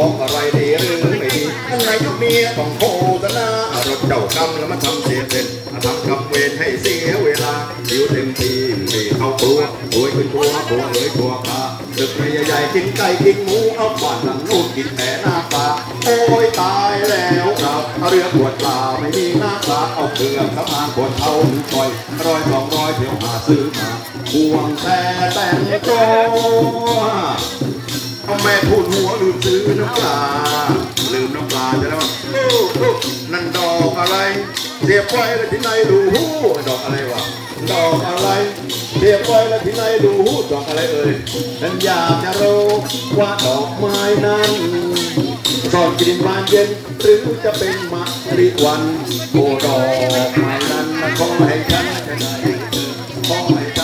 อกอะไรดีหรือไม่ดีอันไหนยุคนี้ต้องโฆษณารถเจ้ากรรมแล้วมาทำเสียเสร็จทำกับเวรให้เสียเวลาหิวเต็มทีไม่เข้าครัวโวยขึ้นตัวตัวเอ้ยตัวขาดึกไม่ใหญ่กินไก่กินหมูเอาบ้านหลังนู้นกินแต่หน้าปลาโอ้ยตายแล้วครับเรือปวดปลาไม่มีหน้าปลาเอาเกลือข้ามาปวดเอาหนึ่งปล่อยร้อยสองร้อยเดี๋ยวหาซื้อมาห่วงแต่แต่งตัวา พูดหัวลืมซื้อน้ำปลาลืมน้ำปลาจะแล้วโอ้โอ้นั่นดอกอะไรเสียบไว้แล้วที่ไหนดูหูดอกอะไรวะดอกอะไรเสียบไว้แล้วที่ไหนดูหูดอกอะไรเอ่ยฉันอยากจะรู้ว่าดอกไม้นั้นซ่อนกลิ่นบานเย็นหรือจะเป็นมะริวันโอ้ดอกไม้นั้นนขอให้ฉันจะได้เจอขอให้ฉัน